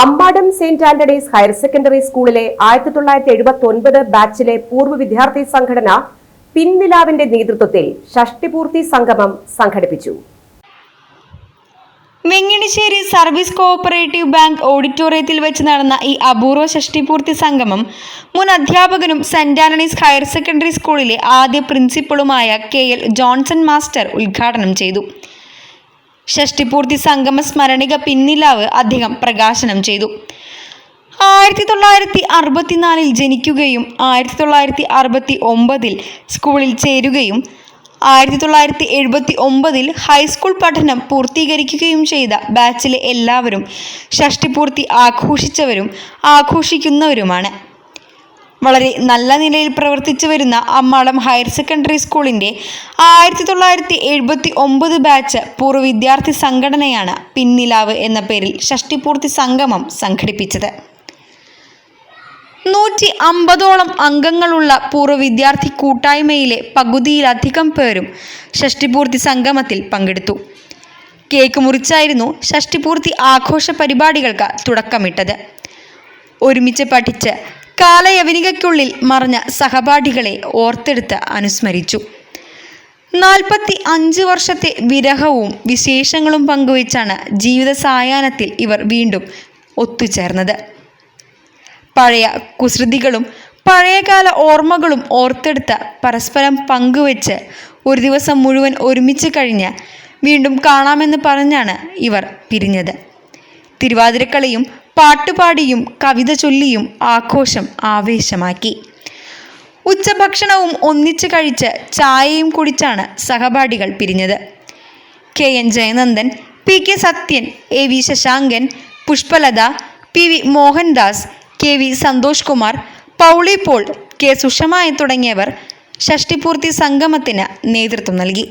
Ambadam Saint Antony's higher secondary സ്കൂളിലെ ആയിരത്തി തൊള്ളായിരത്തി എഴുപത്തി ഒൻപത് ബാച്ചിലെ പൂർവ വിദ്യാർത്ഥി സംഘടന പിൻനിലാവിന്റെ നേതൃത്വത്തിൽ ഷഷ്ടിപൂർത്തി സംഗമം സംഘടിപ്പിച്ചു. വെങ്ങിണിശ്ശേരി സർവീസ് കോഓപ്പറേറ്റീവ് ബാങ്ക് ഓഡിറ്റോറിയത്തിൽ വെച്ച് നടന്ന ഈ അപൂർവ ഷഷ്ടിപൂർത്തി സംഗമം മുൻ അധ്യാപകനും സെന്റ് ആന്റണീസ് ഹയർ സെക്കൻഡറി സ്കൂളിലെ ആദ്യ പ്രിൻസിപ്പളുമായ കെ എൽ ജോൺസൺ മാസ്റ്റർ ഉദ്ഘാടനം ചെയ്തു. ഷഷ്ടിപൂർത്തി സംഗമ സ്മരണിക പിന്നിലാവ് അദ്ദേഹം പ്രകാശനം ചെയ്തു. ആയിരത്തി തൊള്ളായിരത്തി അറുപത്തിനാലിൽ ജനിക്കുകയും ആയിരത്തി തൊള്ളായിരത്തി അറുപത്തി ഒമ്പതിൽ സ്കൂളിൽ ചേരുകയും ആയിരത്തി തൊള്ളായിരത്തി എഴുപത്തി ഒമ്പതിൽ ഹൈസ്കൂൾ പഠനം പൂർത്തീകരിക്കുകയും ചെയ്ത ബാച്ചിലെ എല്ലാവരും ഷഷ്ടിപൂർത്തി ആഘോഷിച്ചവരും ആഘോഷിക്കുന്നവരുമാണ്. വളരെ നല്ല നിലയിൽ പ്രവർത്തിച്ചു വരുന്ന അമ്മാളം ഹയർ സെക്കൻഡറി സ്കൂളിന്റെ ആയിരത്തി തൊള്ളായിരത്തി എഴുപത്തി ഒമ്പത് ബാച്ച് പൂർവ വിദ്യാർത്ഥി സംഘടനയാണ് പിന്നിലാവ് എന്ന പേരിൽ ഷഷ്ടിപൂർത്തി സംഗമം സംഘടിപ്പിച്ചത്. നൂറ്റി അമ്പതോളം അംഗങ്ങളുള്ള പൂർവ വിദ്യാർത്ഥി കൂട്ടായ്മയിലെ പകുതിയിലധികം പേരും ഷഷ്ടിപൂർത്തി സംഗമത്തിൽ പങ്കെടുത്തു. കേക്ക് മുറിച്ചായിരുന്നു ഷഷ്ടിപൂർത്തി ആഘോഷ പരിപാടികൾക്ക് തുടക്കമിട്ടത്. ഒരുമിച്ച് പഠിച്ച് കാലയവനികയ്ക്കുള്ളിൽ മറഞ്ഞ സഹപാഠികളെ ഓർത്തെടുത്ത് അനുസ്മരിച്ചു. നാൽപ്പത്തി അഞ്ച് വർഷത്തെ വിരഹവും വിശേഷങ്ങളും പങ്കുവച്ചാണ് ജീവിത സായാഹ്നത്തിൽ ഇവർ വീണ്ടും ഒത്തുചേർന്നത്. പഴയ കുസൃതികളും പഴയകാല ഓർമ്മകളും ഓർത്തെടുത്ത് പരസ്പരം പങ്കുവെച്ച് ഒരു ദിവസം മുഴുവൻ ഒരുമിച്ച് കഴിഞ്ഞ് വീണ്ടും കാണാമെന്ന് പറഞ്ഞാണ് ഇവർ പിരിഞ്ഞത്. തിരുവാതിരക്കളിയും പാട്ടുപാടിയും കവിത ചൊല്ലിയും ആഘോഷം ആവേശമാക്കി. ഉച്ചഭക്ഷണവും ഒന്നിച്ച് കഴിച്ച് ചായയും കുടിച്ചാണ് സഹപാഠികൾ പിരിഞ്ഞത്. K. N. Jayanandan P. K. Sathyan A. V. Sasankan Pushpalatha P. V. Mohandas K. V. Santhosh Kumar Pauly Paul K. സുഷമായ തുടങ്ങിയവർ ഷഷ്ടിപൂർത്തി സംഗമത്തിന് നേതൃത്വം നൽകി.